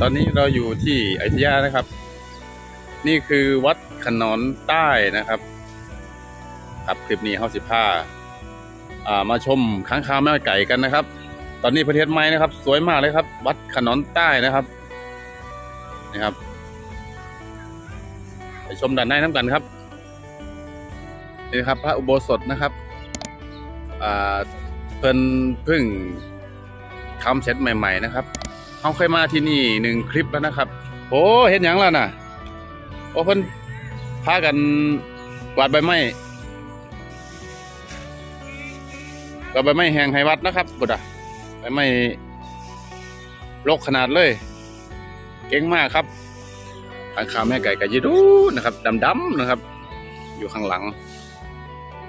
ตอนนี้เราอยู่ที่อยุธยานะครับ นี่คือวัดขนอนใต้นะครับครับคลิปนี้เฮาสิพาอ่ามาชมค้างคาวแม่ไก่กันนะครับ ตอนนี้ประเทศไม้นะครับ สวยมากเลยครับ วัดขนอนใต้นะครับนี่ครับไปชมด้านในน้ำกันครับนี่ครับ พระอุโบสถนะครับอ่าเพิ่นพิ่งทำเสร็จใหม่ ๆ นะครับ เขาเคยมาที่นี่หนึ่งคลิปแล้วนะครับ โอ้เห็นอย่างแล้วน่ะ โอ้เพิ่นพากันกวาดใบไม้กวาดใบไม้แห้งให้วัดนะครับบุตรใบไม้รกขนาดเลย เก่งมากครับทางขาวแม่ไก่กับยีดูนะครับดำๆนะครับ อยู่ข้างหลัง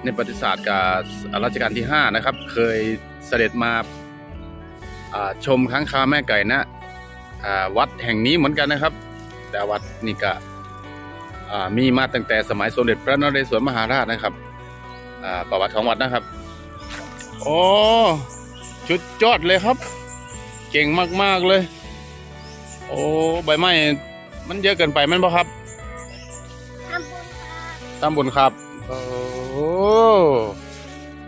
ในประวัติศาสตร์กับรัชกาลที่ 5 นะครับ เคยเสด็จมา ชมค้างคาวแม่ไก่นะอ่าวัดแห่งนี้เหมือนกันนะครับ แต่วัดนี่ก็อ่ามีมาตั้งแต่สมัยสมเด็จพระนเรศวรมหาราชนะครับอ่าประวัติของวัดนะครับโอ้ชุดจอดเลยครับ เก่งมากๆเลย โอ้ใบไม้มันเยอะเกินไปแมันปะครับทำบุญค่ะตามบุญครับโอ้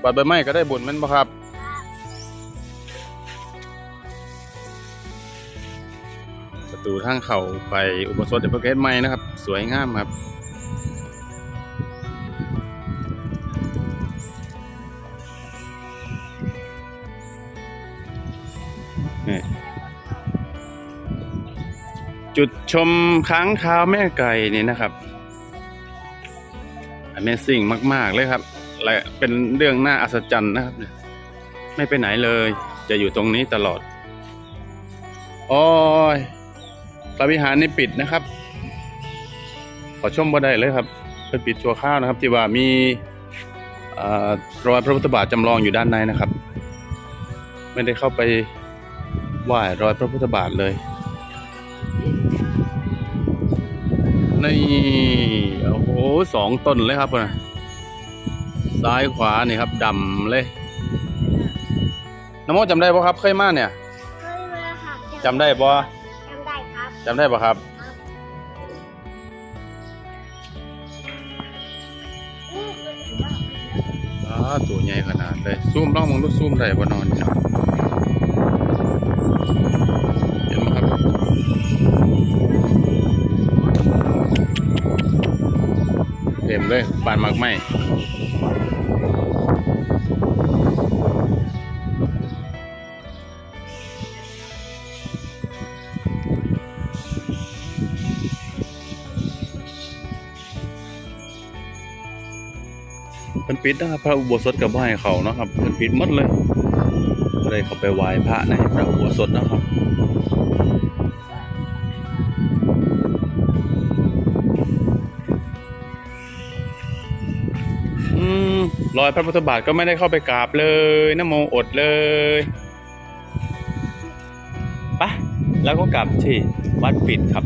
บาดใบไม้ก็ได้บุญแมันปะครับ ตูทางเข้าไปอุโบสถเดชพระเกศใหม่นะครับ สวยงามครับจุดชมค้างคาวแม่ไก่นี่นะครับ Amazing มาก ๆ เลยครับ และเป็นเรื่องน่าอัศจรรย์นะครับ ไม่ไปไหนเลย จะอยู่ตรงนี้ตลอด โอ้ย พระวิหารนี่ปิดนะครับ ขอชมบ่ได้เลยครับเป็นปิดชั่วข้าวนะครับ ที่ว่ามีเอ่อรอยพระพุทธบาทจำลองอยู่ด้านในนะครับ ไม่ได้เข้าไปไหว้รอยพระพุทธบาทเลยนี่โอ้โหสองต้นเลยครับนะซ้ายขวานี่ครับดำเลยน้ำโมจำได้ปะครับเคยมาเนี่ยเคยมาค่ะจำได้ปะ จำได้ครับจำได้ปะครับอู้มันถือว่าอ้าตัวใหญ่ขนาดเลยซูมลองมองดูซูมได้ปะนอนเนี่ยเห็นไหมครับเต็มเลยบานมากไหม เป็นปิดนะครับพระอุโบสถกับไหว้เขาเนาะครับเป็นปิดหมดเลยเลยเขาไปไหว้พระในพระอุโบสถนะครับอืมรอยพระพุทธบาทก็ไม่ได้เข้าไปกราบเลยนะโมอดเลยปะแล้วก็กลับที่วัดปิดครับ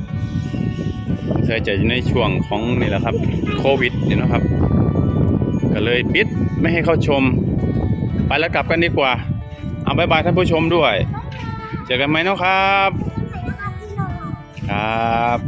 เคยจะอในช่วงของนี่แหละครับ โควิดนี่นะครับ ก็เลยปิดไม่ให้เข้าชม ไปแล้วกลับกันดีกว่า เอาบายบายท่านผู้ชมด้วย เจอกันไหมนะครับไหนนะครับครับ